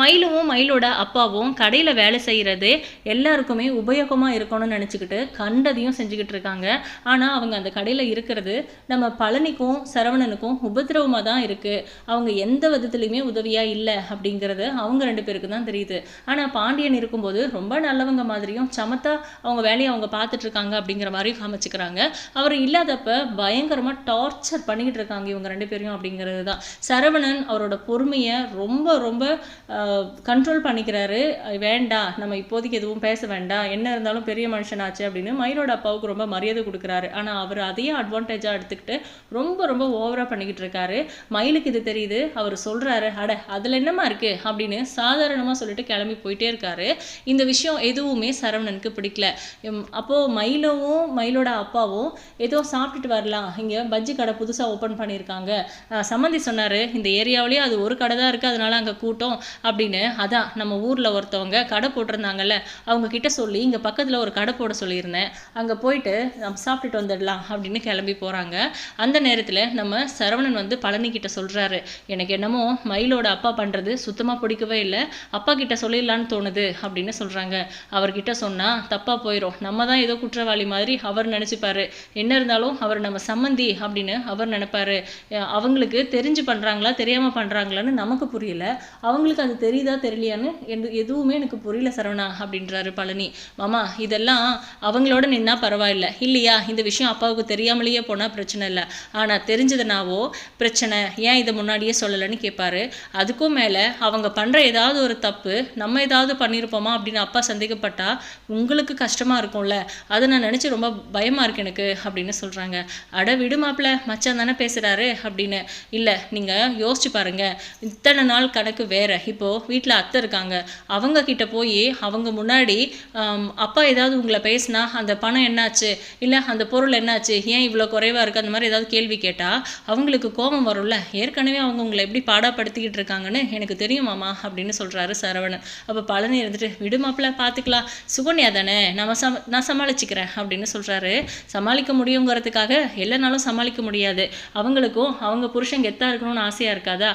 மயிலும் மயிலோட அப்பாவும் கடையில் வேலை செய்கிறது எல்லாருக்குமே உபயோகமாக இருக்கணும்னு நினச்சிக்கிட்டு கண்டதையும் செஞ்சுக்கிட்டு இருக்காங்க. ஆனால் அவங்க அந்த கடையில் இருக்கிறது நம்ம பழனிக்கும் சரவணனுக்கும் உபத்திரவமாக தான் இருக்குது அவங்க எந்த விதத்துலையுமே உதவியாக இல்லை அப்படிங்கிறது அவங்க ரெண்டு பேருக்கு தான் தெரியுது. ஆனால் பாண்டியன் இருக்கும்போது ரொம்ப நல்லவங்க மாதிரியும் சமத்தா அவங்க வேலையை அவங்க பார்த்துட்ருக்காங்க அப்படிங்கிற மாதிரி காமிச்சுக்கிறாங்க. அவர் இல்லாதப்ப பயங்கரமாக டார்ச்சர் பண்ணிக்கிட்டு இருக்காங்க இவங்க ரெண்டு பேரையும் அப்படிங்கிறது தான். சரவணன் அவரோட பொறுமையை ரொம்ப ரொம்ப கண்ட்ரோல் பண்ணிக்கிறாரு. வேண்டாம் நம்ம இப்போதைக்கு எதுவும் பேச வேண்டாம் என்ன இருந்தாலும் பெரிய மனுஷனாச்சு அப்படின்னு மயிலோட அப்பாவுக்கு ரொம்ப மரியாதை கொடுக்குறாரு. ஆனால் அவர் அதையே அட்வான்டேஜாக எடுத்துக்கிட்டு ரொம்ப ரொம்ப ஓவராக பண்ணிக்கிட்டு இருக்காரு. மயிலுக்கு இது தெரியுது. அவர் சொல்கிறாரு அட அதில் என்னம்மா இருக்குது அப்படின்னு சாதாரணமாக சொல்லிட்டு கிளம்பி போயிட்டே இருக்காரு. இந்த விஷயம் எதுவுமே சரவணனுக்கு பிடிக்கல. அப்போது மயிலவும் மயிலோட அப்பாவும் ஏதோ சாப்பிட்டுட்டு வரலாம். இங்கே பஜ்ஜி கடை புதுசாக ஓப்பன் பண்ணியிருக்காங்க. சம்மந்தி சொன்னார் இந்த ஏரியாவிலேயே அது ஒரு கடை தான் இருக்குது அதனால அங்கே கூட்டம் அப்படின்னு அதான் நம்ம ஊரில் ஒருத்தவங்க கடை போட்டிருந்தாங்கல்ல அவங்க கிட்ட சொல்லி இங்கே பக்கத்தில் ஒரு கடை போட சொல்லியிருந்தேன். அங்கே போயிட்டு நம்ம சாப்பிட்டுட்டு வந்துடலாம் அப்படின்னு கிளம்பி போகிறாங்க அந்த நேரத்தில் நம்ம சரவணன் வந்து பழனி கிட்ட சொல்கிறாரு எனக்கு என்னமோ மயிலோட அப்பா பண்ணுறது சுத்தமாக பிடிக்கவே இல்லை. அப்பா கிட்ட சொல்லிடலான்னு தோணுது அப்படின்னு சொல்கிறாங்க அவர்கிட்ட சொன்னால் தப்பாக போயிடும் நம்ம தான் ஏதோ குற்றவாளி மாதிரி அவர் நினச்சிப்பாரு. என்ன இருந்தாலும் அவர் நம்ம சம்மந்தி அப்படின்னு அவர் நினைப்பாரு. அவங்களுக்கு தெரிஞ்சு பண்ணுறாங்களா தெரியாமல் பண்ணுறாங்களான்னு நமக்கு புரியல. அவங்களுக்கு அது தெரியுதா தெரியலையான்னு எது எதுவுமே எனக்கு புரியல சரவணா அப்படின்றாரு பழனி. மாமா இதெல்லாம் அவங்களோட நின்னா பரவாயில்ல. இல்லையா இந்த விஷயம் அப்பாவுக்கு தெரியாமலேயே போனால் பிரச்சனை இல்லை. ஆனால் தெரிஞ்சதுனாவோ பிரச்சனை ஏன் இதை முன்னாடியே சொல்லலைன்னு கேட்பாரு அதுக்கும் மேலே அவங்க பண்ணுற ஏதாவது ஒரு தப்பு நம்ம ஏதாவது பண்ணியிருப்போமா அப்படின்னு அப்பா சந்தேகப்பட்டா உங்களுக்கு கஷ்டமாக இருக்கும்ல. அதை நான் நினச்சி ரொம்ப பயமாக இருக்கு எனக்கு அப்படின்னு சொல்கிறாங்க அட விடு மாப்பிள மச்சான் தானே பேசுகிறாரு அப்படின்னு. இல்லை நீங்கள் யோசிச்சு பாருங்கள் இத்தனை நாள் கணக்கு வேறு. இப்போ வீட்டில் அத்தை இருக்காங்க. அவங்க கிட்ட போய் அவங்க முன்னாடி அப்பா ஏதாவது உங்களை பேசினா அந்த பணம் என்னாச்சு? இல்லை அந்த பொருள் என்னாச்சு? ஏன் இவ்வளோ குறைவாக இருக்குது அந்த மாதிரி ஏதாவது கேள்வி கேட்டால் அவங்களுக்கு கோபம் வரும்ல. ஏற்கனவே அவங்க உங்களை எப்படி பாடாப்படுத்திக்கிட்டு இருக்காங்கன்னு எனக்கு தெரியுமாமா அப்படின்னு சொல்கிறாரு சரவணன். அப்போ பழனி இருந்துட்டு விடுமாப்பில் பார்த்துக்கலாம் சுகன்யா தானே? நம்ம சம நான் சமாளிச்சுக்கிறேன். அப்படின்னு சொல்கிறாரு சமாளிக்க முடியுங்கிறதுக்காக எல்லா நாளும் சமாளிக்க முடியாது. அவங்களுக்கும் அவங்க புருஷன் கெத்தாக இருக்கணும்னு ஆசையாக இருக்காதா?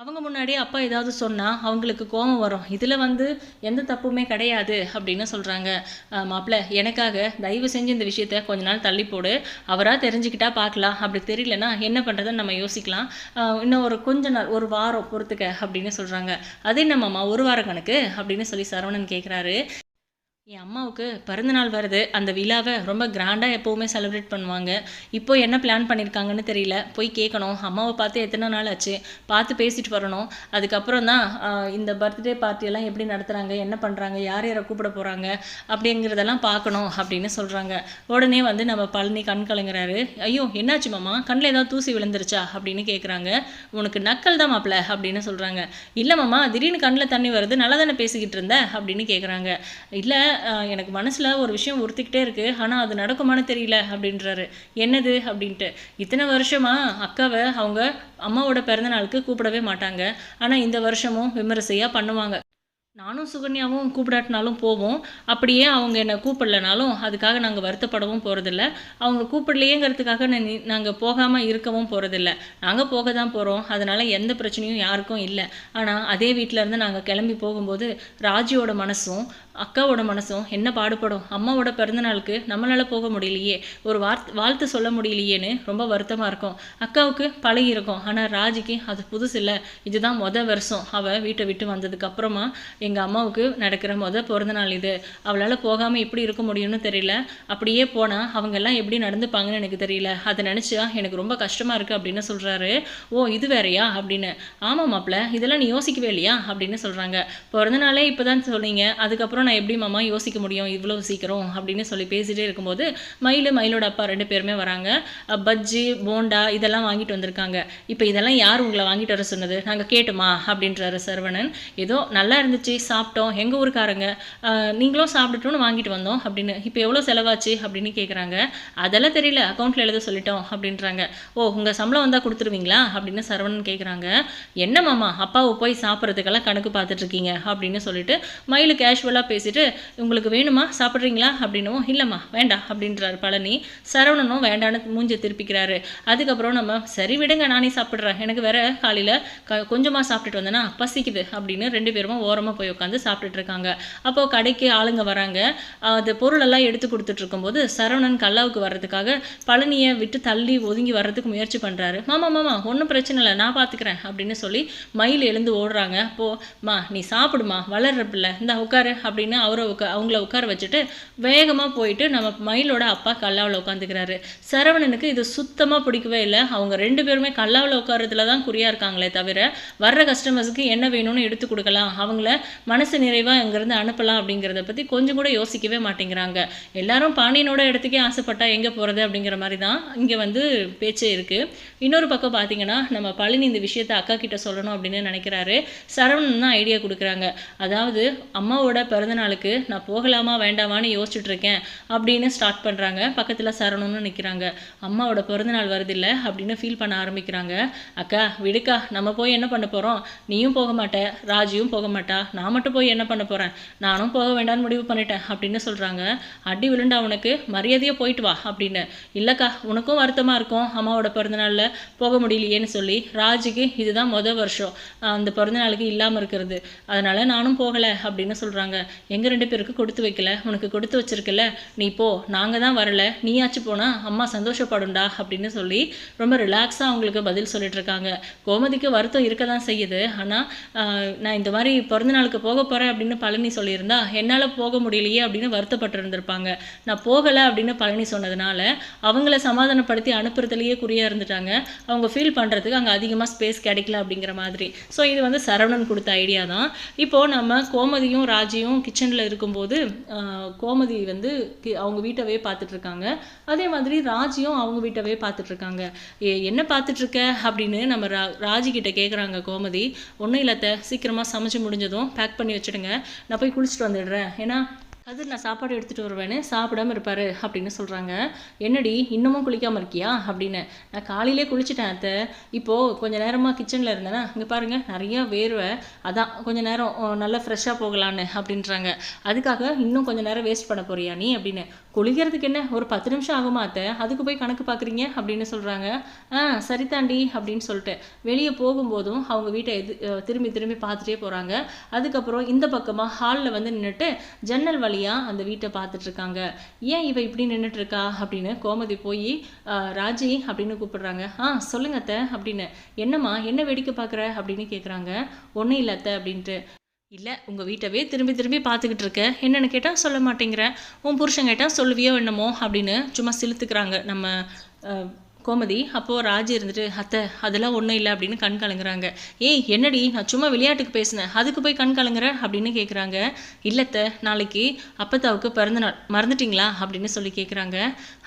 அவங்க முன்னாடி அப்பா ஏதாவது சொன்னால் அவங்களுக்கு கோபம் வரும். இதில் வந்து எந்த தப்புமே கிடையாது அப்படின்னு சொல்கிறாங்க மாப்பிள்ள எனக்காக தயவு செஞ்சு இந்த விஷயத்த கொஞ்ச நாள் தள்ளி போடு. அவராக தெரிஞ்சுக்கிட்டா பார்க்கலாம். அப்படி தெரியலனா என்ன பண்ணுறதுன்னு நம்ம யோசிக்கலாம். இன்னும் ஒரு கொஞ்ச நாள் ஒரு வாரம் பொறுத்துக்க அப்படின்னு சொல்கிறாங்க அது என்னம்மாம்மா ஒரு வார கணக்கு அப்படின்னு சொல்லி சரவணன் கேட்குறாரு என் அம்மாவுக்கு பிறந்தநாள் வருது. அந்த விழாவை ரொம்ப கிராண்டாக எப்போவுமே செலிப்ரேட் பண்ணுவாங்க. இப்போ என்ன பிளான் பண்ணியிருக்காங்கன்னு தெரியல. போய் கேட்கணும் அம்மாவை பார்த்து எத்தனை நாள் ஆச்சு? பார்த்து பேசிட்டு வரணும். அதுக்கப்புறம் தான் இந்த பர்த்டே பார்ட்டியெல்லாம் எப்படி நடத்துகிறாங்க என்ன பண்ணுறாங்க யார் யாரை கூப்பிட போகிறாங்க அப்படிங்கிறதெல்லாம் பார்க்கணும் அப்படின்னு சொல்கிறாங்க உடனே வந்து நம்ம பழனி கண் கலங்குறாரு. ஐயோ என்னாச்சு மாமா? கண்ணில் ஏதாவது தூசி விழுந்துருச்சா? அப்படின்னு கேட்குறாங்க உனக்கு நக்கல் தான் மாப்பிள அப்படின்னு சொல்கிறாங்க இல்லை மாமா திடீர்னு கண்ணில் தண்ணி வருது. நல்லா தானே பேசிக்கிட்டு இருந்த? அப்படின்னு கேட்குறாங்க இல்லை எனக்கு மனசில் ஒரு விஷயம் உறுத்திக்கிட்டே இருக்குது ஆனால் அது நடக்குமான்னு தெரியல அப்படின்றாரு. என்னது? அப்படின்ட்டு. இத்தனை வருஷமா அக்காவை அவங்க அம்மாவோட பிறந்தநாளுக்கு கூப்பிடவே மாட்டாங்க. ஆனால் இந்த வருஷமும் விமரிசையாக பண்ணுவாங்க. நானும் சுகன்யாவும் கூப்பிடாட்டினாலும் போவோம். அப்படியே அவங்க என்னை கூப்பிடலனாலும் அதுக்காக நாங்கள் வருத்தப்படவும் போகிறதில்ல அவங்க கூப்பிடலையேங்கிறதுக்காக நாங்கள் போகாமல் இருக்கவும் போகிறதில்ல நாங்கள் போக தான் போகிறோம் அதனால் எந்த பிரச்சனையும் யாருக்கும் இல்லை. ஆனால் அதே வீட்டில் இருந்து நாங்கள் கிளம்பி போகும்போது ராஜியோட மனசும் அக்காவோட மனசும் என்ன பாடுபடும்? அம்மாவோட பிறந்தநாளுக்கு நம்மளால் போக முடியலையே. ஒரு வார்த் வாழ்த்து சொல்ல முடியலையேன்னு ரொம்ப வருத்தமாக இருக்கும். அக்காவுக்கு பழகி இருக்கும். ஆனால் ராஜிக்கு அது புதுசு இல்லை இதுதான் மொதல் வருஷம். அவள் வீட்டை விட்டு வந்ததுக்கப்புறமா எங்கள் அம்மாவுக்கு நடக்கிற மொதல் பிறந்தநாள் இது. அவளால் போகாமல் எப்படி இருக்க முடியும்னு தெரியல. அப்படியே போனால் அவங்கெல்லாம் எப்படி நடந்துப்பாங்கன்னு எனக்கு தெரியல. அதை நினச்சா எனக்கு ரொம்ப கஷ்டமாக இருக்குது அப்படின்னு சொல்கிறாரு ஓ இது வேறயா? அப்படின்னு. ஆமாம் மாப்பிள்ள இதெல்லாம் நீ யோசிக்கவே இல்லையா? அப்படின்னு சொல்கிறாங்க பிறந்தநாளே இப்போ தான் சொன்னீங்க. அதுக்கப்புறம் நான் எப்படி மாமா யோசிக்க முடியும் இவ்வளோ சீக்கிரம்? அப்படின்னு சொல்லி பேசிகிட்டே இருக்கும்போது மயில் மயிலோட அப்பா ரெண்டு பேருமே வராங்க. பஜ்ஜி போண்டா இதெல்லாம் வாங்கிட்டு வந்திருக்காங்க. இப்போ இதெல்லாம் யார் உங்களை வாங்கிட்டு வர சொன்னது? நாங்கள் கேட்டுமா? அப்படின்றாரு சரவணன். ஏதோ நல்லா இருந்துச்சு சாப்பிட்டோம். எங்கள் ஊருக்காரங்க நீங்களும் சாப்பிட்டுட்டோன்னு வாங்கிட்டு வந்தோம். அப்படின்னு இப்போ எவ்வளோ செலவாச்சு? அப்படின்னு கேட்குறாங்க அதெல்லாம் தெரியல அக்கௌண்ட்டில் எழுத சொல்லிட்டோம். அப்படின்றாங்க. ஓ உங்கள் சம்பளம் வந்தால் கொடுத்துருவீங்களா? அப்படின்னு சரவணன் கேட்குறாங்க என்ன மாமா அப்பாவை போய் சாப்பிட்றதுக்கெல்லாம் கணக்கு பார்த்துட்ருக்கீங்க? அப்படின்னு சொல்லிட்டு மயில் கேஷுவலாக பேசிட்டு உங்களுக்கு வேணுமா? சாப்பிட்றீங்களா? அப்படின்னும். இல்லைம்மா வேண்டாம் அப்படின்றாரு பழனி. சரவணனும் வேண்டான்னு மூஞ்ச திருப்பிக்கிறாரு. அதுக்கப்புறம் நம்ம சரி விடுங்க நானே சாப்பிட்றேன். எனக்கு வேற காலையில் க கொஞ்சமாக சாப்பிட்டுட்டு வந்தேன்னா பசிக்குது. அப்படின்னு ரெண்டு பேரும் ஓரமாக போய் உட்காந்து சாப்பிட்டுட்டு இருக்காங்க அப்போ கடைக்கு ஆளுங்க வராங்க. அது பொருளெல்லாம் எடுத்து கொடுத்துட்டு இருக்கும்போது சரவணன் கல்லாவுக்கு வர்றதுக்காக பழனியை விட்டு தள்ளி ஒதுங்கி வர்றதுக்கு முயற்சி பண்ணுறாரு மாமா மாமா ஒன்றும் பிரச்சனை இல்லை நான் பார்த்துக்கிறேன் அப்படின்னு சொல்லி மயில் எழுந்து ஓடுறாங்க. அப்போ மா நீ சாப்பிடுமா வளர்ற பிள்ளை இந்த உட்காரு அப்படின்னு அவரை உட்கா அவங்கள உட்கார வச்சுட்டு வேகமாக போயிட்டு நம்ம மயிலோட அப்பா கல்லாவில் உட்காந்துக்கிறாரு. சரவணனுக்கு இது சுத்தமாக பிடிக்கவே இல்லை. அவங்க ரெண்டு பேருமே கல்லாவில் உட்காரதுல தான் குறியாக இருக்காங்களே தவிர வர்ற கஸ்டமர்ஸுக்கு என்ன வேணும்னு எடுத்து கொடுக்கலாம். அவங்கள மனசு நிறைவாக இங்கேருந்து அனுப்பலாம் அப்படிங்கிறத பற்றி கொஞ்சம் கூட யோசிக்கவே மாட்டேங்கிறாங்க. எல்லாரும் பாண்டியனோட இடத்துக்கே ஆசைப்பட்டா எங்கே போகிறது அப்படிங்கிற மாதிரி தான் இங்கே வந்து பேச்சே இருக்குது இன்னொரு பக்கம் பார்த்தீங்கன்னா நம்ம பழனி இந்த விஷயத்தை அக்கா கிட்ட சொல்லணும் அப்படின்னு நினைக்கிறாரு. சரவணன் தான் ஐடியா கொடுக்குறாங்க. அதாவது அம்மாவோட பிறந்தநாளுக்கு நான் போகலாமா வேண்டாமான்னு யோசிச்சுட்டு இருக்கேன் அப்படின்னு ஸ்டார்ட் பண்ணுறாங்க பக்கத்தில் சரவணனும் நிற்கிறாங்க அம்மாவோட பிறந்தநாள் வருதில்ல அப்படின்னு ஃபீல் பண்ண ஆரம்பிக்கிறாங்க. அக்கா விடுக்கா நம்ம போய் என்ன பண்ண போகிறோம் நீயும் போக மாட்ட ராஜியும் போக மாட்டா. நான் மட்டும் போய் என்ன பண்ண போகிறேன் நானும் போக வேண்டாம்னு முடிவு பண்ணிட்டேன் அப்படின்னு சொல்கிறாங்க அடி விழுண்டா உனக்கு மரியாதையாக போயிட்டு வா அப்படின்னு. இல்லைக்கா உனக்கும் வருத்தமாக இருக்கும் அம்மாவோட பிறந்தநாளில் போக முடியலையேன்னு சொல்லி ராஜுக்கு இதுதான் மொதல் வருஷம். அந்த பிறந்தநாளுக்கு இல்லாமல் இருக்கிறது. அதனால் நானும் போகலை அப்படின்னு சொல்கிறாங்க எங்கள் ரெண்டு பேருக்கு கொடுத்து வைக்கல உனக்கு கொடுத்து வச்சிருக்கல நீ போ நாங்கள் தான் வரல நீயாச்சும் போனால் அம்மா சந்தோஷப்படும்டா அப்படின்னு சொல்லி ரொம்ப ரிலாக்ஸாக அவங்களுக்கு பதில் சொல்லிட்டு இருக்காங்க. கோமதிக்கு வருத்தம் இருக்க தான் செய்யுது ஆனால் நான் இந்த மாதிரி பிறந்தநாளுக்கு நாளுக்கு போக போகிறேன் அப்படின்னு பழனி சொல்லியிருந்தா என்னால் போக முடியலையே அப்படின்னு வருத்தப்பட்டு இருந்திருப்பாங்க நான் போகலை அப்படின்னு பழனி சொன்னதுனால அவங்கள சமாதானப்படுத்தி அனுப்புறதுலேயே குறியாக இருந்துட்டாங்க அவங்க ஃபீல் பண்ணுறதுக்கு அங்கே அதிகமாக ஸ்பேஸ் கிடைக்கல அப்படிங்கிற மாதிரி. ஸோ இது வந்து சரவணன் கொடுத்த ஐடியா தான். இப்போது நம்ம கோமதியும் ராஜியும் கிச்சனில் இருக்கும்போது கோமதி வந்து கி- அவங்க வீட்டவே பார்த்துட்ருக்காங்க. அதே மாதிரி ராஜியும் அவங்க வீட்டவே பார்த்துட்ருக்காங்க. "ஏ, என்ன பார்த்துட்ருக்க? அப்படின்னு நம்ம ரா ராஜி கேட்குறாங்க கோமதி. ஒன்றும் இல்லத்த சீக்கிரமாக சமைச்சு முடிஞ்சதும் பேக் பண்ணி வச்சுடுங்க. நான் போய் குளிச்சுட்டு வந்துடுறேன். ஏன்னா அது நான் சாப்பாடு எடுத்துகிட்டு வருவேன்னு சாப்பிடாம இருப்பாரு அப்படின்னு சொல்கிறாங்க என்னடி இன்னமும் குளிக்காமல் இருக்கியா? அப்படின்னு. நான் காலையிலே குளிச்சிட்டேன் அத்தை. இப்போது கொஞ்ச நேரமாக கிச்சனில் இருந்தேன்னா இங்கே பாருங்கள் நிறையா வேர்வை. அதான் கொஞ்சம் நேரம் ஓ, நல்லா ஃப்ரெஷ்ஷாக போகலான்னு அப்படின்றாங்க. அதுக்காக இன்னும் கொஞ்சம் நேரம் வேஸ்ட் பண்ண போறியா நீ? அப்படின்னு. குளிக்கிறதுக்கு என்ன? ஒரு பத்து நிமிஷம் ஆகுமா அத்தை? அதுக்கு போய் கணக்கு பார்க்குறீங்க அப்படின்னு சொல்கிறாங்க ஆ சரி தாண்டி அப்படின்னு சொல்லிட்டு. வெளியே போகும்போதும் அவங்க வீட்டை எது திரும்பி திரும்பி பார்த்துட்டே போகிறாங்க அதுக்கப்புறம் இந்த பக்கமாக ஹாலில் வந்து நின்றுட்டு ஜன்னல் வழி வழியாக அந்த வீட்டை பார்த்துட்டு இருக்காங்க ஏன் இவ இப்படி நின்றுட்டு இருக்கா அப்படின்னு கோமதி போய் ராஜி அப்படின்னு கூப்பிடுறாங்க. ஆ சொல்லுங்க அத்தை அப்படின்னு. என்னம்மா என்ன வேடிக்கை பார்க்குற? அப்படின்னு கேட்குறாங்க ஒன்றும் இல்லை அத்தை அப்படின்ட்டு. இல்லை உங்கள் வீட்டவே திரும்பி திரும்பி பார்த்துக்கிட்டு இருக்க என்னென்னு கேட்டால் சொல்ல மாட்டேங்கிற. உன் புருஷன் கேட்டால் சொல்லுவியோ என்னமோ அப்படின்னு சும்மா செலுத்துக்கிறாங்க நம்ம கோமதி அப்போது ராஜி இருந்துட்டு அத்தை அதெல்லாம் ஒன்றும் இல்லை அப்படின்னு கண் கலங்குறாங்க. ஏய் என்னடி நான் சும்மா விளையாட்டுக்கு பேசினேன். அதுக்கு போய் கண் கலங்குற? அப்படின்னு கேட்குறாங்க இல்லத்த நாளைக்கு அப்பத்தாவுக்கு பிறந்தநாள் மறந்துட்டீங்களா? அப்படின்னு சொல்லி கேட்குறாங்க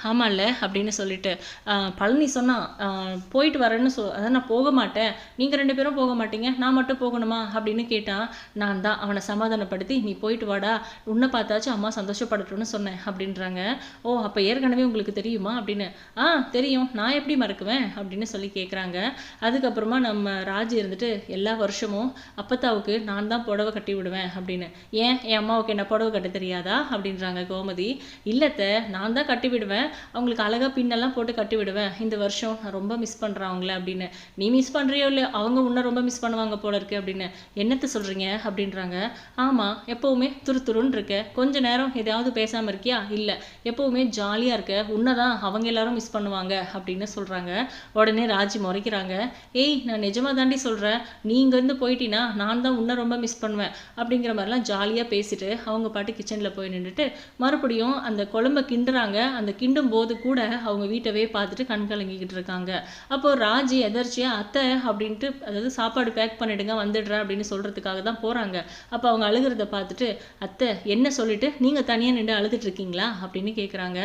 ஆமாம்ல அப்படின்னு சொல்லிட்டு. பழனி சொன்னால் போயிட்டு வரேன்னு சொ அதான் நான் போக மாட்டேன். நீங்கள் ரெண்டு பேரும் போக மாட்டீங்க. நான் மட்டும் போகணுமா? அப்படின்னு கேட்டான் நான் தான். அவனை சமாதானப்படுத்தி நீ போயிட்டு வாடா. உன்னை பார்த்தாச்சும் அம்மா சந்தோஷப்படட்டும்னு சொன்னேன். அப்படின்றாங்க. ஓ அப்போ ஏற்கனவே உங்களுக்கு தெரியுமா? அப்படின்னு. ஆ தெரியும். நான் எப்படி மறக்குவேன் அப்படின்னு சொல்லி கேட்குறாங்க அதுக்கப்புறமா நம்ம ராஜ் இருந்துட்டு எல்லா வருஷமும் அப்பத்தாவுக்கு நான் தான் புடவை கட்டி விடுவேன் அப்படின்னு. ஏன்? என் அம்மாவுக்கு என்ன புடவை கட்ட தெரியாதா? அப்படின்றாங்க கோமதி. இல்லத்தை நான் தான் கட்டி விடுவேன். அவங்களுக்கு அழகா பின்னெல்லாம் போட்டு கட்டி விடுவேன். இந்த வருஷம் நான் ரொம்ப மிஸ் பண்ணுறேன் அவங்கள அப்படின்னு. நீ மிஸ் பண்ணுறியோ இல்லை அவங்க உன்னை ரொம்ப மிஸ் பண்ணுவாங்க போல இருக்கு அப்படின்னு. என்னத்தை சொல்கிறீங்க அப்படின்றாங்க. ஆமாம் எப்போவுமே துரு துருன்னு இருக்க. கொஞ்ச நேரம் எதாவது பேசாமல் இருக்கியா? இல்லை. எப்போவுமே ஜாலியாக இருக்க. உன்னை தான் அவங்க எல்லாரும் மிஸ் பண்ணுவாங்க அப்படின்னு. சொல்கிறாங்க உடனே ராஜி முறைக்கிறாங்க. ஏய் நான் நிஜமாக தாண்டி சொல்கிறேன் நீ இங்கேருந்து போயிட்டீன்னா நான் தான் உன்னை ரொம்ப மிஸ் பண்ணுவேன். அப்படிங்கிற மாதிரிலாம் ஜாலியாக பேசிட்டு அவங்க பாட்டு கிச்சனில் போய் நின்றுட்டு மறுபடியும் அந்த குழம்ப கிண்டுறாங்க. அந்த கிண்டும் போது கூட அவங்க வீட்டவே பார்த்துட்டு கண் கலங்கிக்கிட்டு இருக்காங்க. அப்போ ராஜி எதர்ச்சியாக அத்தை அப்படின்ட்டு அதாவது சாப்பாடு பேக் பண்ணிடுங்க வந்துடுறேன் அப்படின்னு சொல்கிறதுக்காக தான் போகிறாங்க அப்போ அவங்க அழுகிறத பார்த்துட்டு அத்தை என்ன சொல்லிட்டு நீங்கள் தனியாக நின்று அழுதுட்டு இருக்கீங்களா? அப்படின்னு கேட்குறாங்க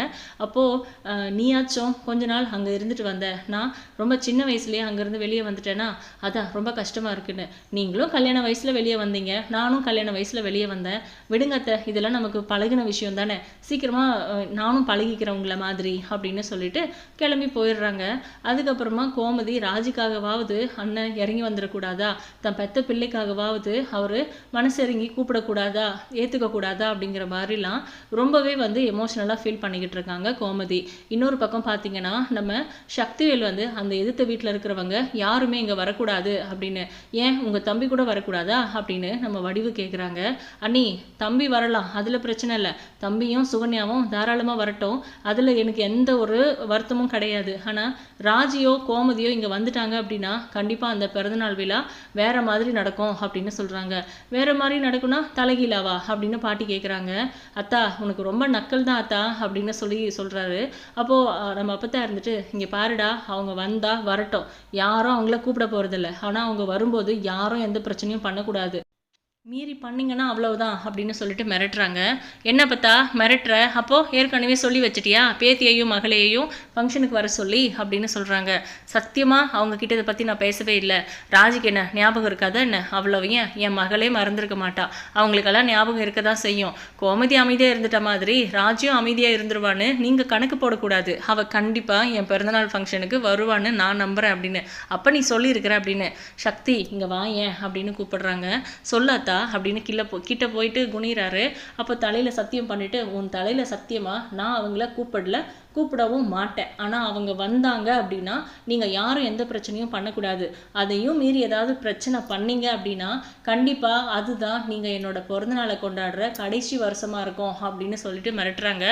அப்போது நீயாச்சும் கொஞ்ச நாள் அங்கே இருந்துட்டு வந்தேன் நான் ரொம்ப சின்ன வயசுலேயே அங்கேருந்து வெளியே வந்துட்டேன்னா அதான் ரொம்ப கஷ்டமாக இருக்குன்னு. நீங்களும் கல்யாண வயசில் வெளியே வந்தீங்க. நானும் கல்யாண வயசில் வெளியே வந்தேன். விடுங்கத்த இதெல்லாம் நமக்கு பழகின விஷயம் தானே. சீக்கிரமாக நானும் பழகிக்கிறவங்கள மாதிரி அப்படின்னு சொல்லிட்டு கிளம்பி போயிடுறாங்க. அதுக்கப்புறமா கோமதி ராஜிக்காகவாவது அண்ணன் இறங்கி வந்துடக்கூடாதா? தன் பெத்த பிள்ளைக்காகவாவது அவர் மனசு இறங்கி கூப்பிடக்கூடாதா? ஏற்றுக்கக்கூடாதா அப்படிங்கிற மாதிரிலாம் ரொம்பவே வந்து எமோஷ்னலாக ஃபீல் பண்ணிக்கிட்டு இருக்காங்க கோமதி. இன்னொரு பக்கம் பார்த்தீங்கன்னா நம்ம சக்திவேல் வந்து அந்த எதிர்த்த வீட்டில் இருக்கிறவங்க யாருமே இங்கே வரக்கூடாது அப்படின்னு ஏன் உங்கள் தம்பி கூட வரக்கூடாதா? அப்படின்னு நம்ம வடிவு கேட்குறாங்க அண்ணி தம்பி வரலாம் அதில் பிரச்சனை இல்லை. தம்பியும் சுகன்யாவும் தாராளமாக வரட்டும். அதில் எனக்கு எந்த ஒரு வருத்தமும் கிடையாது. ஆனால் ராஜியோ கோமதியோ இங்கே வந்துட்டாங்க அப்படின்னா கண்டிப்பாக அந்த பிறந்தநாள் விழா வேற மாதிரி நடக்கும் அப்படின்னு சொல்கிறாங்க வேற மாதிரி நடக்கும்னா தலைகீழாவா? அப்படின்னு பாட்டி கேட்குறாங்க அத்தா உனக்கு ரொம்ப நக்கல் தான் அத்தா அப்படின்னு சொல்லி சொல்கிறாரு அப்போது நம்ம அப்பத்தா இருந்துட்டு இங்கே பாருடா அவங்க வந்தா வரட்டும். யாரும் அவங்கள கூப்பிட போகிறதில்ல ஆனால் அவங்க வரும்போது யாரும் எந்த பிரச்சனையும் பண்ணக்கூடாது. மீறி பண்ணிங்கன்னா அவ்வளவுதான் அப்படின்னு சொல்லிட்டு மிரட்டுறாங்க. என்ன பார்த்தா மிரட்டுற. அப்போது ஏற்கனவே சொல்லி வச்சிட்டியா? பேத்தியையும் மகளையையும் ஃபங்க்ஷனுக்கு வர சொல்லி அப்படின்னு சொல்கிறாங்க சத்தியமாக அவங்க கிட்ட இதை பற்றி நான் பேசவே இல்லை. ராஜிக்கு என்ன ஞாபகம் இருக்காதா என்ன? அவ்வளவையும் என் மகளே மறந்துருக்க மாட்டா. அவங்களுக்கெல்லாம் ஞாபகம் இருக்க தான் செய்யும். கோமதி அமைதியாக இருந்துட்ட மாதிரி ராஜியும் அமைதியாக இருந்துருவான்னு நீங்கள் கணக்கு போடக்கூடாது. அவள் கண்டிப்பாக என் பிறந்தநாள் ஃபங்க்ஷனுக்கு வருவான்னு நான் நம்புகிறேன் அப்படின்னு. அப்போ நீ சொல்லியிருக்கிற அப்படின்னு. சக்தி இங்கே வா ஏன்? அப்படின்னு கூப்பிடுறாங்க. சொல்லாத்தா அப்படின்னு கிட்ட போ கிட்ட போயிட்டு குனிறாரு அப்போ தலையில் சத்தியம் பண்ணிட்டு உன் தலையில் சத்தியமா? நான் அவங்கள கூப்பிடல. கூப்பிடவும் மாட்டேன். ஆனால் அவங்க வந்தாங்க அப்படின்னா நீங்கள் யாரும் எந்த பிரச்சனையும் பண்ணக்கூடாது. அதையும் மீறி ஏதாவது பிரச்சனை பண்ணீங்க அப்படின்னா கண்டிப்பாக அதுதான் நீங்கள் என்னோட பிறந்தநாளை கொண்டாடுற கடைசி வருஷமாக இருக்கும் அப்படின்னு சொல்லிட்டு மிரட்டுறாங்க.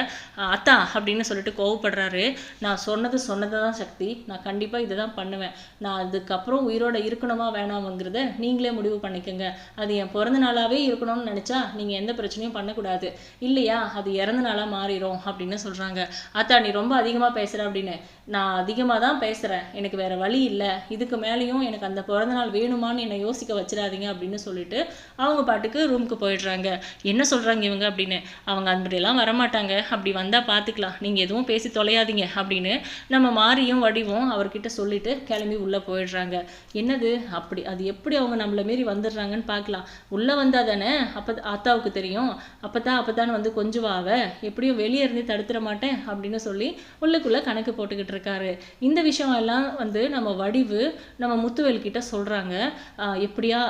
அத்தா அப்படின்னு சொல்லிட்டு கோவப்படுறாரு. நான் சொன்னது சொன்னது தான் சக்தி. நான் கண்டிப்பாக இதை தான் பண்ணுவேன். நான் அதுக்கப்புறம் உயிரோட இருக்கணுமா வேணாமங்கிறத நீங்களே முடிவு பண்ணிக்கோங்க. அது என் பிறந்த நாளாகவே இருக்கணும்னு நினச்சா நீங்கள் எந்த பிரச்சனையும் பண்ணக்கூடாது. இல்லையா? அது இறந்த நாளாக மாறிடும் அப்படின்னு சொல்கிறாங்க அத்தா நீ ரொம்ப அதிகமாக பேசுகிற அப்படின்னு நான் அதிகமாக தான் பேசுகிறேன் எனக்கு வேறு வழி இல்லை. இதுக்கு மேலேயும் எனக்கு அந்த பிறந்த நாள் வேணுமான்னு என்னை யோசிக்க வச்சிடாதீங்க அப்படின்னு சொல்லிட்டு அவங்க பாட்டுக்கு ரூமுக்கு போயிடுறாங்க. என்ன சொல்கிறாங்க இவங்க அப்படின்னு? அவங்க அப்படியெல்லாம் வரமாட்டாங்க. அப்படி வந்தால் பார்த்துக்கலாம் நீங்கள் எதுவும் பேசி தொலையாதீங்க அப்படின்னு நம்ம மாறியும் வடிவும் அவர்கிட்ட சொல்லிட்டு கிளம்பி உள்ளே போயிடுறாங்க. என்னது? அப்படி அது எப்படி அவங்க நம்மளை மீறி வந்துடுறாங்கன்னு பார்க்கலாம் உள்ளே வந்தால் தானே? அப்போ அத்தாவுக்கு தெரியும். அப்போ தான் அப்போ தான் வந்து கொஞ்சம் வாவ எப்படியும் வெளியே இருந்து தடுத்துட மாட்டேன் அப்படின்னு சொல்லி உள்ளுக்குள்ளே கணக்கு போட்டுக்கிட்டு இருக்காரு. இந்த விஷயம் எல்லாம் வந்து நம்ம வடிவு நம்ம முத்துவேல் கிட்ட சொல்கிறாங்க எப்படியா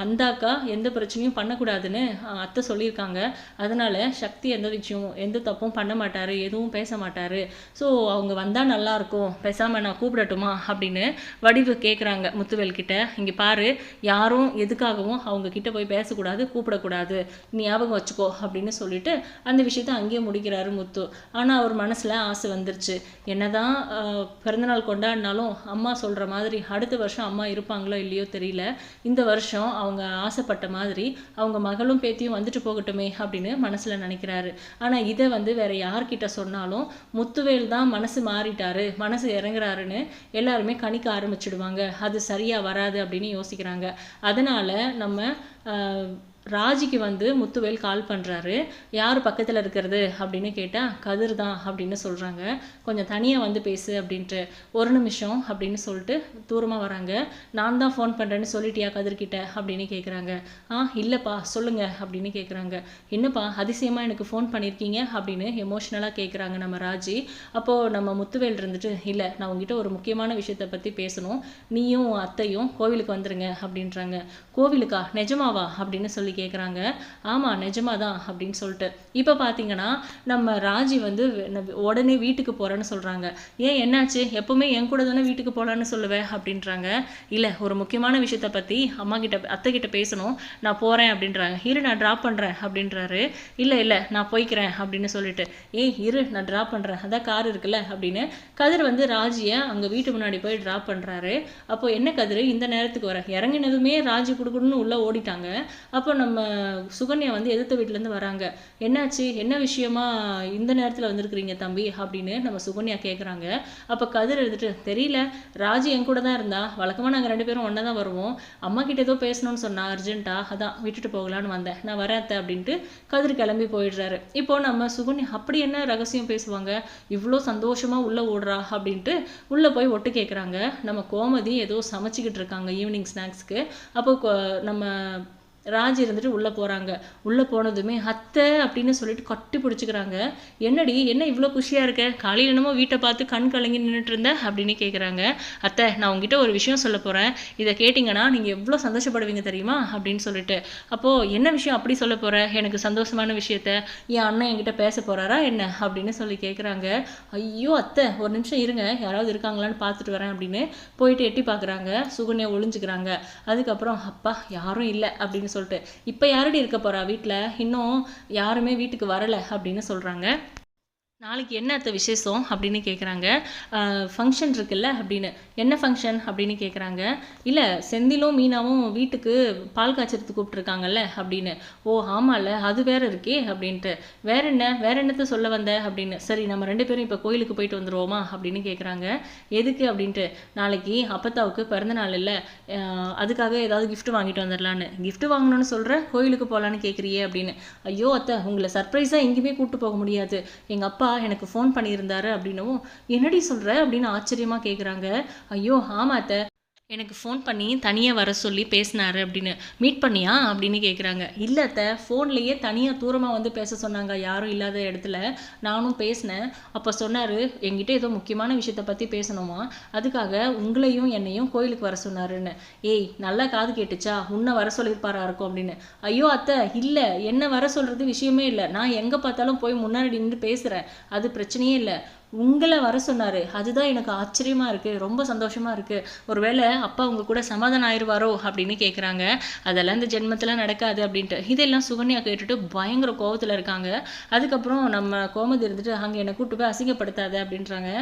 வந்தாக்கா எந்த பிரச்சனையும் பண்ணக்கூடாதுன்னு அத்தை சொல்லியிருக்காங்க. அதனால சக்தி எந்த விஷயம் எந்த தப்பும் பண்ண மாட்டாரு எதுவும் பேச மாட்டாரு. ஸோ அவங்க வந்தால் நல்லா இருக்கும் பேசாமல் நான் கூப்பிடட்டுமா அப்படின்னு வடிவு கேட்குறாங்க முத்துவேல் கிட்ட. இங்கே பாரு யாரும் எதுக்காகவும் அவங்க கிட்ட போய் பேசக்கூடாது கூப்பிடக்கூடாது. நீ ஞாபகம் வச்சுக்கோ அப்படின்னு சொல்லிட்டு அந்த விஷயத்த அங்கேயே முடிக்கிறாரு முத்து. ஆனால் அவர் மனசில் ஆசை வந்துருச்சு. என்னதான் தான் பிறந்தநாள் கொண்டாடினாலும் அம்மா சொல்கிற மாதிரி அடுத்த வருஷம் அம்மா இருப்பாங்களோ இல்லையோ தெரியல. இந்த வருஷம் அவங்க ஆசைப்பட்ட மாதிரி அவங்க மகளும் பேத்தியும் வந்துட்டு போகட்டுமே அப்படின்னு மனசில் நினைக்கிறாரு. ஆனால் இதை வந்து வேற யார்கிட்ட சொன்னாலும் முத்துவேல் தான் மனசு மாறிட்டாரு மனசு இறங்குறாருன்னு எல்லாருமே கணிக்க ஆரம்பிச்சிடுவாங்க. அது சரியாக வராது அப்படின்னு யோசிக்கிறாங்க. அதனால் நம்ம ராஜிக்கு வந்து முத்துவேல் கால் பண்ணுறாரு யார் பக்கத்தில் இருக்கிறது? அப்படின்னு கேட்டால் கதிர் தான் அப்படின்னு சொல்கிறாங்க கொஞ்சம் தனியாக வந்து பேசு அப்படின்ட்டு. ஒரு நிமிஷம் அப்படின்னு சொல்லிட்டு தூரமாக வராங்க. நான் தான் ஃபோன் பண்ணுறேன்னு சொல்லிட்டியா கதிர்கிட்ட? அப்படின்னு கேட்குறாங்க ஆ இல்லைப்பா சொல்லுங்க அப்படின்னு கேட்குறாங்க என்னப்பா அதிசயமாக எனக்கு ஃபோன் பண்ணியிருக்கீங்க அப்படின்னு எமோஷ்னலாக கேட்குறாங்க நம்ம ராஜி. அப்போது நம்ம முத்துவேல் இருந்துட்டு இல்லை நான் உங்ககிட்ட ஒரு முக்கியமான விஷயத்தை பற்றி பேசணும். நீயும் அத்தையும் கோவிலுக்கு வந்துடுங்க அப்படின்றாங்க. கோவிலுக்கா? நிஜமாவா? அப்படின்னு சொல்லி கேட்குறாங்க ஆமாம் நிஜமா தான் அப்படின்னு சொல்லிட்டு. இப்போ பார்த்தீங்கன்னா நம்ம ராஜி வந்து உடனே வீட்டுக்கு போகிறேன்னு சொல்கிறாங்க ஏன் என்னாச்சு? எப்பவுமே என் கூட தானே வீட்டுக்கு போகலான்னு சொல்லுவேன் அப்படின்றாங்க. இல்லை ஒரு முக்கியமான விஷயத்தை பற்றி அம்மா கிட்ட அத்தை கிட்ட பேசணும். நான் போகிறேன் அப்படின்றாங்க. இரு நான் ட்ராப் பண்ணுறேன் அப்படின்றாரு. இல்லை இல்லை நான் போய்க்கிறேன் அப்படின்னு சொல்லிட்டு. ஏய் இரு நான் ட்ராப் பண்ணுறேன் அதான் கார் இருக்குல்ல அப்படின்னு கதிர் வந்து ராஜியை அங்கே வீட்டு முன்னாடி போய் ட்ராப் பண்ணுறாரு அப்போ என்ன கதிர்? இந்த நேரத்துக்கு வர. இறங்கினதுமே ராஜி கொடுக்கணும்னு உள்ளே ஓடிட்டாங்க. அப்போ நம்ம நம்ம சுகன்யா வந்து எதிர்த்த வீட்டிலேருந்து வராங்க. என்னாச்சு? என்ன விஷயமா இந்த நேரத்தில் வந்திருக்கிறீங்க தம்பி? அப்படின்னு நம்ம சுகன்யா கேட்குறாங்க அப்போ கதிர் எடுத்துட்டு தெரியல. ராஜி என் கூட தான் இருந்தா. வழக்கமாக நாங்கள் ரெண்டு பேரும் ஒன்றா தான் வருவோம். அம்மா கிட்ட ஏதோ பேசணும்னு சொன்னா அர்ஜென்ட்டா அதான் விட்டுட்டு போகலான்னு வந்தேன். நான் வரேன் அப்படின்ட்டு கதிர் கிளம்பி போயிடுறாரு. இப்போ நம்ம சுகன்யா அப்படி என்ன ரகசியம் பேசுவாங்க? இவ்வளோ சந்தோஷமாக உள்ளே ஓடுறா? அப்படின்ட்டு உள்ளே போய் ஒட்டு கேட்குறாங்க நம்ம கோமதி ஏதோ சமைச்சிக்கிட்டு இருக்காங்க ஈவினிங் ஸ்நாக்ஸ்க்கு. அப்போ கொ- நம்ம ராஜ் இருந்துட்டு உள்ளே போகிறாங்க உள்ளே போனதுமே அத்தை அப்படின்னு சொல்லிட்டு கட்டி பிடிச்சிக்கிறாங்க. என்னடி என்ன இவ்வளோ குஷியாக இருக்க? காலையில் என்னமோ வீட்டை பார்த்து கண் கலங்கி நின்றுட்டு இருந்த அப்படின்னு கேட்குறாங்க அத்தை நான் உங்ககிட்ட ஒரு விஷயம் சொல்ல போகிறேன் இதை கேட்டிங்கன்னா நீங்கள் எவ்வளோ சந்தோஷப்படுவீங்க தெரியுமா? அப்படின்னு சொல்லிட்டு. அப்போது என்ன விஷயம் அப்படி சொல்ல போகிற எனக்கு சந்தோஷமான விஷயத்த என் அண்ணன் என்கிட்ட பேச போகிறாரா என்ன? அப்படின்னு சொல்லி கேட்குறாங்க ஐயோ அத்தை ஒரு நிமிஷம் இருங்க. யாராவது இருக்காங்களான்னு பார்த்துட்டு வரேன் அப்படின்னு போயிட்டு எட்டி பார்க்குறாங்க. சுகன்யா ஒளிஞ்சுக்கிறாங்க. அதுக்கப்புறம் அப்பா யாரும் இல்லை அப்படின்னு சொல்லிட்டு. இப்போ யாரடி இருக்க போறா வீட்டில் இன்னும் யாருமே வீட்டுக்கு வரலை அப்படின்னு சொல்கிறாங்க நாளைக்கு என்ன அத்தை விசேஷம் அப்படின்னு கேட்குறாங்க ஃபங்க்ஷன் இருக்குல்ல அப்படின்னு. என்ன ஃபங்க்ஷன் அப்படின்னு கேட்குறாங்க இல்லை செந்திலும் மீனாவும் வீட்டுக்கு பால் காய்ச்சறதுக்கு கூப்பிட்ருக்காங்கல்ல அப்படின்னு. ஓ ஆமாம்ல அது வேற இருக்கே அப்படின்ட்டு. வேற என்ன? வேற என்னத்த சொல்ல வந்த அப்படின்னு. சரி நம்ம ரெண்டு பேரும் இப்போ கோயிலுக்கு போயிட்டு வந்துடுவோமா அப்படின்னு கேட்குறாங்க எதுக்கு அப்படின்ட்டு. நாளைக்கு அப்பத்தாவுக்கு பிறந்த நாள் இல்லை. அதுக்காக ஏதாவது கிஃப்ட் வாங்கிட்டு வந்துடலான்னு கிஃப்ட் வாங்கணும்னு சொல்கிற கோயிலுக்கு போகலான்னு கேட்குறியே அப்படின்னு. ஐயோ அத்தை உங்களை சர்ப்ரைஸாக எங்கேயுமே கூப்பிட்டு போக முடியாது. எங்கள் அப்பா எனக்கு ஃபோன் பண்ணியிருந்தாரு அப்படின்னவும் என்னடி சொல்கிற அப்படின்னு ஆச்சரியமாக கேட்குறாங்க ஐயோ ஆமாத்த எனக்கு ஃபோன் பண்ணி தனியாக வர சொல்லி பேசினாரு அப்படின்னு. மீட் பண்ணியா? அப்படின்னு கேட்குறாங்க இல்லை அத்தை ஃபோன்லேயே தனியாக தூரமாக வந்து பேச சொன்னாங்க. யாரும் இல்லாத இடத்துல நானும் பேசினேன். அப்போ சொன்னார் என்கிட்ட ஏதோ முக்கியமான விஷயத்தை பற்றி பேசணுமா? அதுக்காக உங்களையும் என்னையும் கோயிலுக்கு வர சொன்னாருன்னு. ஏய் நல்லா காது கேட்டுச்சா? உன்னை வர சொல்லியிருப்பாரா இருக்கும்? அப்படின்னு. ஐயோ அத்தை இல்லை. என்ன வர சொல்கிறது விஷயமே இல்லை. நான் எங்கே பார்த்தாலும் போய் முன்னாடி நின்று பேசுகிறேன் அது பிரச்சனையே இல்லை. உங்களை வர சொன்னார். அதுதான் எனக்கு ஆச்சரியமாக இருக்குது ரொம்ப சந்தோஷமாக இருக்குது ஒருவேளை அப்பா உங்க கூட சமாதானம் ஆயிடுவாரோ அப்படின்னு கேட்குறாங்க அதெல்லாம் இந்த ஜென்மத்தில் நடக்காது அப்படின்ட்டு. இதெல்லாம் சுகன்யா கேட்டுட்டு பயங்கர கோபத்தில் இருக்காங்க. அதுக்கப்புறம் நம்ம கோமதி இருந்துட்டு அங்கே என்னை கூட்டு போய் அசிங்கப்படுத்தாத அப்படின்றாங்க.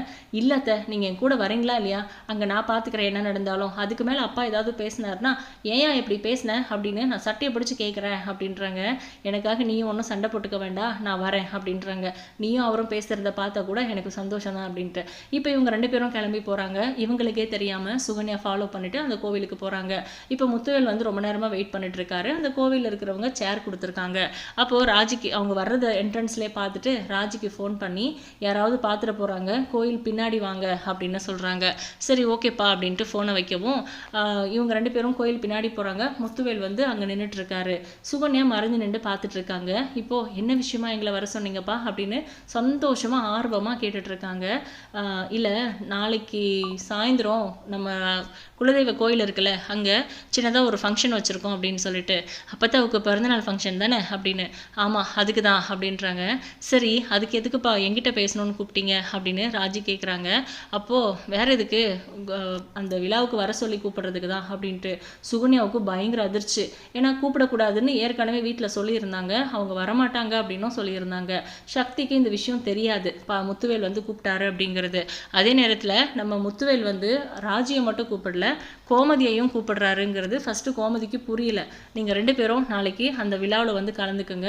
இல்லாத்த நீங்கள் என் கூட வரீங்களா இல்லையா? அங்கே நான் பார்த்துக்கிறேன் என்ன நடந்தாலும். அதுக்கு மேலே அப்பா ஏதாவது பேசினார்னா ஏன் இப்படி பேசினேன் அப்படின்னு நான் சட்டையை பிடிச்சி கேட்குறேன் அப்படின்றாங்க. எனக்காக நீயும் ஒன்றும் சண்டை போட்டுக்க வேண்டாம். நான் வரேன் அப்படின்றாங்க. நீயும் அவரும் பேசுகிறத பார்த்தா கூட எனக்கு சந்தோஷம் தான் அப்படின்ட்டு. இப்போ இவங்க ரெண்டு பேரும் கிளம்பி போகிறாங்க இவங்களுக்கே தெரியாமல் சுகன்யா ஃபாலோ பண்ணிட்டு அந்த கோவிலுக்கு போகிறாங்க இப்போ முத்துவேல் வந்து ரொம்ப நேரமாக வெயிட் பண்ணிட்டு இருக்காரு. அந்த கோவிலில் இருக்கிறவங்க சேர் கொடுத்துருக்காங்க. அப்போது ராஜிக்கு அவங்க வர்றத என்ட்ரன்ஸ்லேயே பார்த்துட்டு ராஜிக்கு ஃபோன் பண்ணி யாராவது பார்த்துட போகிறாங்க கோயில் பின்னாடி வாங்க அப்படின்னு சொல்கிறாங்க சரி ஓகேப்பா அப்படின்ட்டு ஃபோனை வைக்கவும் இவங்க ரெண்டு பேரும் கோயில் பின்னாடி போகிறாங்க முத்துவேல் வந்து அங்கே நின்றுட்டுருக்காரு சுகன்யா மறைஞ்சு நின்று பார்த்துட்டு இருக்காங்க. இப்போ என்ன விஷயமா எங்களை வர சொன்னீங்கப்பா? அப்படின்னு சந்தோஷமாக ஆர்வமாக கேட்டுட்டு இருக்காங்க இல்லை நாளைக்கு சாயந்தரம் நம்ம குலதெய்வ கோயில் இருக்குல்ல அங்கே சின்னதாக ஒரு ஃபங்க்ஷன் வச்சுருக்கோம் அப்படின்னு சொல்லிட்டு. அப்பத்தாவுக்கு பிறந்தநாள் ஃபங்க்ஷன் தானே அப்படின்னு. ஆமாம் அதுக்கு தான் அப்படின்றாங்க. சரி அதுக்கு எதுக்குப்பா எங்கிட்ட பேசணும்னு கூப்பிட்டீங்க அப்படின்னு ராஜி கேட்குறாங்க அப்போது வேற எதுக்கு? அந்த விழாவுக்கு வர சொல்லி கூப்பிடுறதுக்கு தான் அப்படின்ட்டு சுகன்யாவுக்கு பயங்கர அதிர்ச்சி. ஏன்னா கூப்பிடக்கூடாதுன்னு ஏற்கனவே வீட்டில் சொல்லியிருந்தாங்க. அவங்க வரமாட்டாங்க அப்படின்னும் சொல்லியிருந்தாங்க. சக்திக்கு இந்த விஷயம் தெரியாது. பா முத்துவேல் வந்து கூப்பிட்டாரு அப்படிங்கிறது. அதே நேரத்தில் நம்ம முத்துவேல் வந்து ராஜியை மட்டும் கூப்பிடல கோமதியையும் கூப்பிடுறாருங்கிறது ஃபஸ்ட்டு கோமதிக்கு புரியல. நீங்கள் ரெண்டு பேரும் நாளைக்கு அந்த விழாவில் வந்து கலந்துக்குங்க.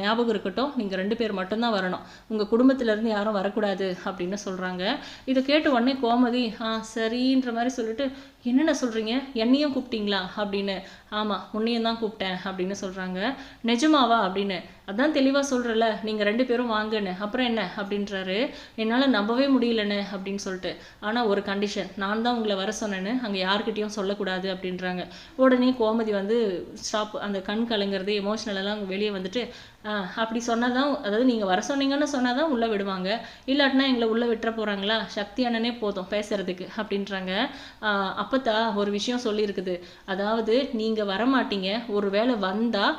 ஞாபகம் இருக்கட்டும் நீங்கள் ரெண்டு பேர் மட்டும்தான் வரணும். உங்கள் குடும்பத்திலேருந்து யாரும் வரக்கூடாது அப்படின்னு சொல்கிறாங்க இதை கேட்ட உடனே கோமதி ஆ சரின்ற மாதிரி சொல்லிட்டு என்னென்ன சொல்கிறீங்க என்னையும் கூப்பிட்டீங்களா? அப்படின்னு ஆமாம் உன்னையும் தான் கூப்பிட்டேன் அப்படின்னு சொல்கிறாங்க நிஜமாவா அப்படின்னு. அதான் தெளிவாக சொல்கிறல நீங்கள் ரெண்டு பேரும் வாங்கன்னு. அப்புறம் என்ன அப்படின்றாரு. என்னால் நம்பவே முடியலன்னு அப்படின்னு சொல்லிட்டு. ஆனால் ஒரு கண்டிஷன் நான் தான் உங்களை வர சொன்னேன்னு அங்கே யார்கிட்டயும் சொல்லக்கூடாது அப்படின்றாங்க. உடனே கோமதி வந்து ஸ்டாப் அந்த கண் கலங்கிறது எமோஷ்னலெல்லாம் வெளியே வந்துட்டு ஆ, அப்படி சொன்னாதான் அதாவது நீங்கள் வர சொன்னீங்கன்னு சொன்னாதான் உள்ளே விடுவாங்க. இல்லாட்டினா எங்களை உள்ளே விட்டுற போகிறாங்களா சக்தி அண்ணனே போதும் பேசுறதுக்கு அப்படின்றாங்க. அப்பத்தா ஒரு விஷயம் சொல்லியிருக்குது. அதாவது நீங்கள் வரமாட்டீங்க. ஒரு வேளை வந்தால்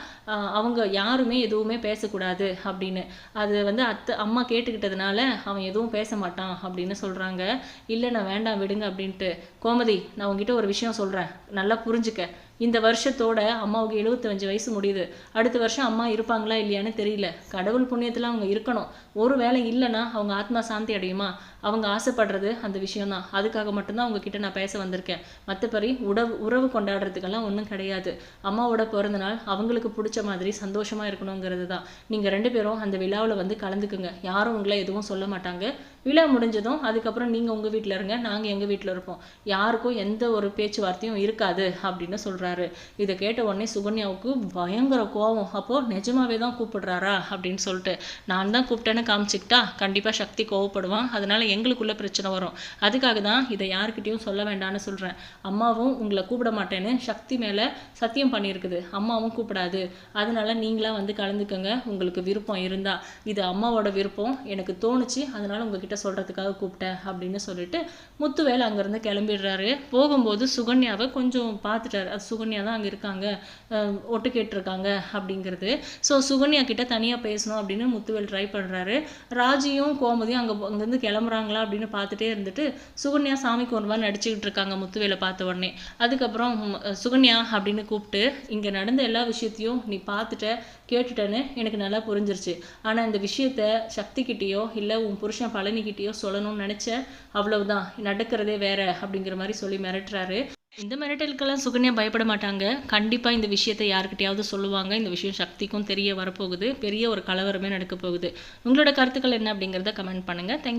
அவங்க யாருமே எதுவுமே பேசக்கூடாது அப்படின்னு. அது வந்து அத்தை அம்மா கேட்டுக்கிட்டதுனால அவன் எதுவும் பேச மாட்டான் அப்படின்னு சொல்கிறாங்க இல்லை நான் வேண்டாம் விடுங்க அப்படின்ட்டு. கோமதி நான் உங்ககிட்ட ஒரு விஷயம் சொல்கிறேன் நல்லா புரிஞ்சுக்க. இந்த வருஷத்தோட அம்மாவுக்கு எழுபத்தஞ்சு வயசு முடியுது. அடுத்த வருஷம் அம்மா இருப்பாங்களா இல்லையான்னு தெரியல. கடவுள் புண்ணியத்தில் அவங்க இருக்கணும். ஒரு வேளை இல்லைன்னா அவங்க ஆத்மா சாந்தி அடையுமா? அவங்க ஆசைப்படுறது அந்த விஷயம்தான். அதுக்காக மட்டும்தான் அவங்கக்கிட்ட நான் பேச வந்திருக்கேன். மற்றபடி உறவு உறவு கொண்டாடுறதுக்கெல்லாம் ஒன்றும் கிடையாது. அம்மாவோட பிறந்த நாள் அவங்களுக்கு பிடிச்ச மாதிரி சந்தோஷமாக இருக்கணுங்கிறது தான் நீங்கள் ரெண்டு பேரும் அந்த விழாவில் வந்து கலந்துக்குங்க. யாரும் உங்களை எதுவும் சொல்ல மாட்டாங்க. விழா முடிஞ்சதும் அதுக்கப்புறம் நீங்கள் உங்கள் வீட்டில் இருங்க நாங்கள் எங்கள் வீட்டில் இருப்போம். யாருக்கும் எந்த ஒரு பேச்சுவார்த்தையும் இருக்காது அப்படின்னு சொல்கிறாரு இதை கேட்ட உடனே சுகன்யாவுக்கு பயங்கர கோவம். அப்போது நிஜமாவே தான் கூப்பிடுறாரா அப்படின்னு சொல்லிட்டு. நான் தான் கூப்பிட்டேன்னு காமிச்சிக்கிட்டா கண்டிப்பாக சக்தி கோவப்படுவான். அதனால எங்களுக்குள்ள பிரச்சனை வரும். அதுக்காக தான் இதை யாருக்கிட்டையும் சொல்ல வேண்டாம்னு சொல்கிறேன் அம்மாவும் உங்களை கூப்பிட மாட்டேன்னு சக்தி மேலே சத்தியம் பண்ணியிருக்குது. அம்மாவும் கூப்பிடாது. அதனால நீங்களா வந்து கலந்துக்கங்க. உங்களுக்கு விருப்பம் இருந்தால் இது அம்மாவோட விருப்பம். எனக்கு தோணுச்சு. அதனால உங்ககிட்ட சொல்றதுக்காக கூப்பிட்டேன் அப்படின்னு சொல்லிட்டு முத்துவேல் அங்கேருந்து கிளம்பிடுறாரு. போகும்போது சுகன்யாவை கொஞ்சம் பார்த்துட்டாரு. அது சுகன்யா தான் அங்கே இருக்காங்க. ஒட்டு கேட்டிருக்காங்க அப்படிங்கிறது. ஸோ சுகன்யா கிட்ட தனியாக பேசணும் அப்படின்னு முத்துவேல் ட்ரை பண்ணுறாரு ராஜியும் கோமதியும் அங்கே அங்கேருந்து போகிறாங்களா அப்படின்னு பார்த்துட்டே இருந்துட்டு சுகன்யா சாமிக்கு ஒரு மாதிரி நடிச்சுக்கிட்டு இருக்காங்க முத்துவேலை பார்த்த உடனே. அதுக்கப்புறம் சுகன்யா அப்படின்னு கூப்பிட்டு இங்கே நடந்த எல்லா விஷயத்தையும் நீ பார்த்துட்ட கேட்டுட்டேன்னு எனக்கு நல்லா புரிஞ்சிருச்சு. ஆனால் இந்த விஷயத்த சக்திக்கிட்டேயோ இல்லை உன் புருஷன் பழனிக்கிட்டேயோ சொல்லணும்னு நினச்சேன் அவ்வளவுதான். நடக்கிறதே வேற அப்படிங்கிற மாதிரி சொல்லி மிரட்டுறாரு. இந்த மிரட்டலுக்கெல்லாம் சுகன்யா பயப்பட மாட்டாங்க. கண்டிப்பாக இந்த விஷயத்தை யாருக்கிட்டையாவது சொல்லுவாங்க. இந்த விஷயம் சக்திக்கும் தெரிய வரப்போகுது. பெரிய ஒரு கலவரமே நடக்க போகுது. உங்களோட கருத்துக்கள் என்ன அப்படிங்கிறத கமெண்ட் பண்ணுங்கள் தேங்க்யூ